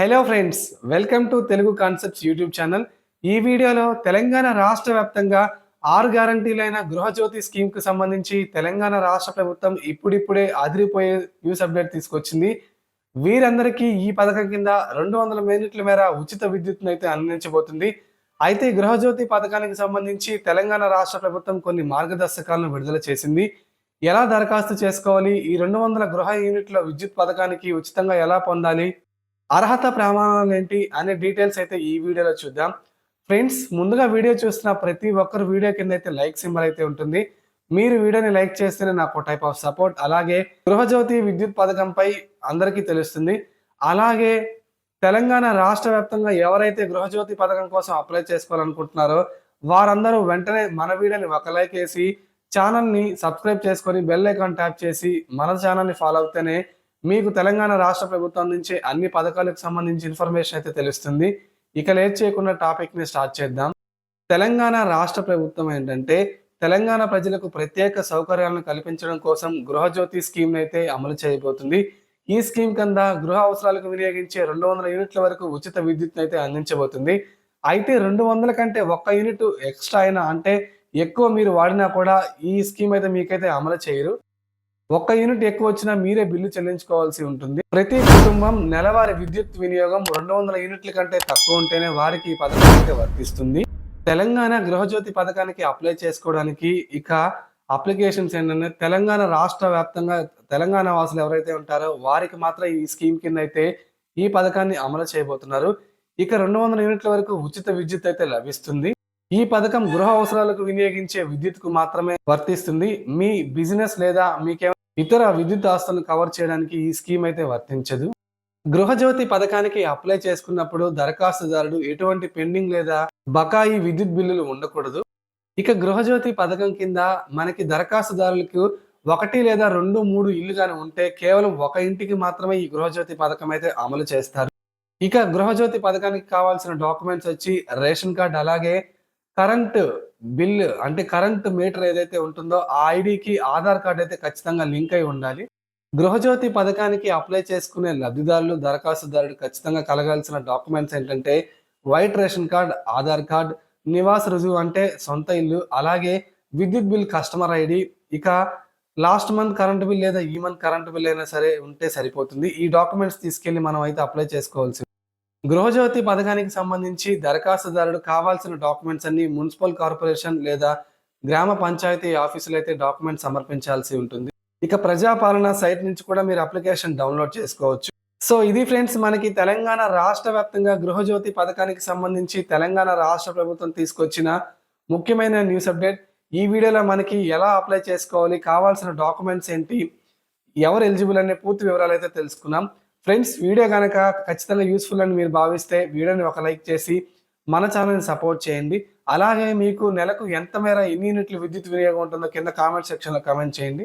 Hello friends welcome to Telugu concepts YouTube channel. ఈ వీడియోలో తెలంగాణ రాష్ట్ర వ్యాప్తంగా ఆరు గ్యారంటీలైన గృహజ్యోతి స్కీమ్కు సంబంధించి తెలంగాణ రాష్ట్ర ప్రభుత్వం ఇప్పుడిప్పుడే అదిరిపోయే న్యూస్ అప్డేట్ తీసుకొచ్చింది. వీరందరికీ ఈ పథకం కింద రెండు వందల యూనిట్ల మేర ఉచిత విద్యుత్ను అయితే అందించబోతుంది. అయితే గృహజ్యోతి పథకానికి సంబంధించి తెలంగాణ రాష్ట్ర ప్రభుత్వం కొన్ని మార్గదర్శకాలను విడుదల చేసింది. ఎలా దరఖాస్తు చేసుకోవాలి? ఈ రెండు వందల గృహ యూనిట్ల విద్యుత్ పథకానికి ఉచితంగా ఎలా పొందాలి? అర్హత ప్రమాణాలు ఏంటి అనే డీటెయిల్స్ అయితే ఈ వీడియోలో చూద్దాం. ఫ్రెండ్స్ ముందుగా వీడియో చూస్తున్న ప్రతి ఒక్కరు వీడియో కింద అయితే లైక్ సింబల్ అయితే ఉంటుంది. మీరు వీడియోని లైక్ చేస్తేనే నాకు టైప్ ఆఫ్ సపోర్ట్ అలాగే గృహజ్యోతి విద్యుత్ పథకంపై అందరికీ తెలుస్తుంది. అలాగే తెలంగాణ రాష్ట్ర వ్యాప్తంగా ఎవరైతే గృహజ్యోతి పథకం కోసం అప్లై చేసుకోవాలనుకుంటున్నారో వారందరూ వెంటనే మన వీడియోని ఒక లైక్ వేసి ఛానల్ని సబ్స్క్రైబ్ చేసుకొని బెల్ ఐకాన్ ట్యాప్ చేసి మన ఛానల్ని ఫాలో అవుతేనే మీకు తెలంగాణ రాష్ట్ర ప్రభుత్వం నుంచి అన్ని పథకాలకు సంబంధించి ఇన్ఫర్మేషన్ అయితే తెలుస్తుంది. ఇక లేట్ చేయకుండా టాపిక్ని స్టార్ట్ చేద్దాం. తెలంగాణ రాష్ట్ర ప్రభుత్వం ఏంటంటే తెలంగాణ ప్రజలకు ప్రత్యేక సౌకర్యాలను కల్పించడం కోసం గృహజ్యోతి స్కీమ్ అయితే అమలు చేయబోతుంది. ఈ స్కీమ్ కింద గృహ అవసరాలకు వినియోగించే రెండు వందల యూనిట్ల వరకు ఉచిత విద్యుత్ అయితే అందించబోతుంది. అయితే రెండు వందల కంటే ఒక్క యూనిట్ ఎక్స్ట్రా అయినా అంటే ఎక్కువ మీరు వాడినా కూడా ఈ స్కీమ్ అయితే మీకైతే అమలు చేయరు. ఒక్క యూనిట్ ఎక్కువ వచ్చినా మీరే బిల్లు చెల్లించుకోవాల్సి ఉంటుంది. ప్రతి కుటుంబం నెలవారీ విద్యుత్ వినియోగం రెండు వందల యూనిట్ల కంటే తక్కువ ఉంటేనే వారికి ఈ పథకం అయితే వర్తిస్తుంది. తెలంగాణ గృహజ్యోతి పథకానికి అప్లై చేసుకోవడానికి ఇక అప్లికేషన్స్ ఏంటంటే తెలంగాణ రాష్ట్ర వ్యాప్తంగా తెలంగాణ వాసులు ఎవరైతే ఉంటారో వారికి మాత్రం ఈ స్కీమ్ కింద అయితే ఈ పథకాన్ని అమలు చేయబోతున్నారు. ఇక రెండు వందల యూనిట్ల వరకు ఉచిత విద్యుత్ అయితే లభిస్తుంది. ఈ పథకం గృహ అవసరాలకు వినియోగించే విద్యుత్కు మాత్రమే వర్తిస్తుంది. మీ బిజినెస్ లేదా మీకే ఇతర విద్యుత్ ఆస్తులను కవర్ చేయడానికి ఈ స్కీమ్ అయితే వర్తించదు. గృహజ్యోతి పథకానికి అప్లై చేసుకున్నప్పుడు దరఖాస్తుదారుడు ఎటువంటి పెండింగ్ లేదా బకాయి విద్యుత్ బిల్లులు ఉండకూడదు. ఇక గృహజ్యోతి పథకం కింద మనకి దరఖాస్తుదారులకు ఒకటి లేదా రెండు మూడు ఇల్లు కానీ ఉంటే కేవలం ఒక ఇంటికి మాత్రమే ఈ గృహజ్యోతి పథకం అయితే అమలు చేస్తారు. ఇక గృహజ్యోతి పథకానికి కావాల్సిన డాక్యుమెంట్స్ వచ్చి రేషన్ కార్డ్ అలాగే కరెంట్ బిల్ అంటే కరెంట్ మీటర్ ఏదైతే ఉంటుందో ఆ ఐడికి ఆధార్ కార్డ్ అయితే ఖచ్చితంగా లింక్ అయి ఉండాలి. గృహజ్యోతి పథకానికి అప్లై చేసుకునే లబ్ధిదారులు దరఖాస్తుదారుడు ఖచ్చితంగా కలగాల్సిన డాక్యుమెంట్స్ ఏంటంటే white ration card Aadhaar card నివాస రుజువు అంటే సొంత ఇల్లు అలాగే విద్యుత్ బిల్ కస్టమర్ ఐడి. ఇక లాస్ట్ మంత్ కరెంట్ బిల్ లేదా ఈ మంత్ కరెంట్ బిల్ అయినా సరే ఉంటే సరిపోతుంది. ఈ డాక్యుమెంట్స్ తీసుకెళ్ళి మనం అయితే అప్లై చేసుకోవాల్సి గృహజ్యోతి పథకానికి సంబంధించి దరఖాస్తుదారుడు కావాల్సిన డాక్యుమెంట్స్ అన్ని మున్సిపల్ కార్పొరేషన్ లేదా గ్రామ పంచాయతీ ఆఫీసులు అయితే డాక్యుమెంట్ సమర్పించాల్సి ఉంటుంది. ఇక ప్రజాపాలన సైట్ నుంచి కూడా మీరు అప్లికేషన్ డౌన్లోడ్ చేసుకోవచ్చు. సో ఇది ఫ్రెండ్స్ మనకి తెలంగాణ రాష్ట్ర వ్యాప్తంగా గృహజ్యోతి పథకానికి సంబంధించి తెలంగాణ రాష్ట్ర ప్రభుత్వం తీసుకొచ్చిన ముఖ్యమైన న్యూస్ అప్డేట్. ఈ వీడియోలో మనకి ఎలా అప్లై చేసుకోవాలి కావాల్సిన డాక్యుమెంట్స్ ఏంటి ఎవరు ఎలిజిబుల్ అనే పూర్తి వివరాలు అయితే తెలుసుకున్నాం ఫ్రెండ్స్ వీడియో కనుక ఖచ్చితంగా యూస్ఫుల్ అని మీరు భావిస్తే వీడియోని ఒక లైక్ చేసి మన ఛానల్ని సపోర్ట్ చేయండి. అలాగే మీకు నెలకు ఎంత మేర ఎన్ని యూనిట్లు విద్యుత్ వినియోగం ఉంటుందో కింద కామెంట్ సెక్షన్లో కామెంట్ చేయండి.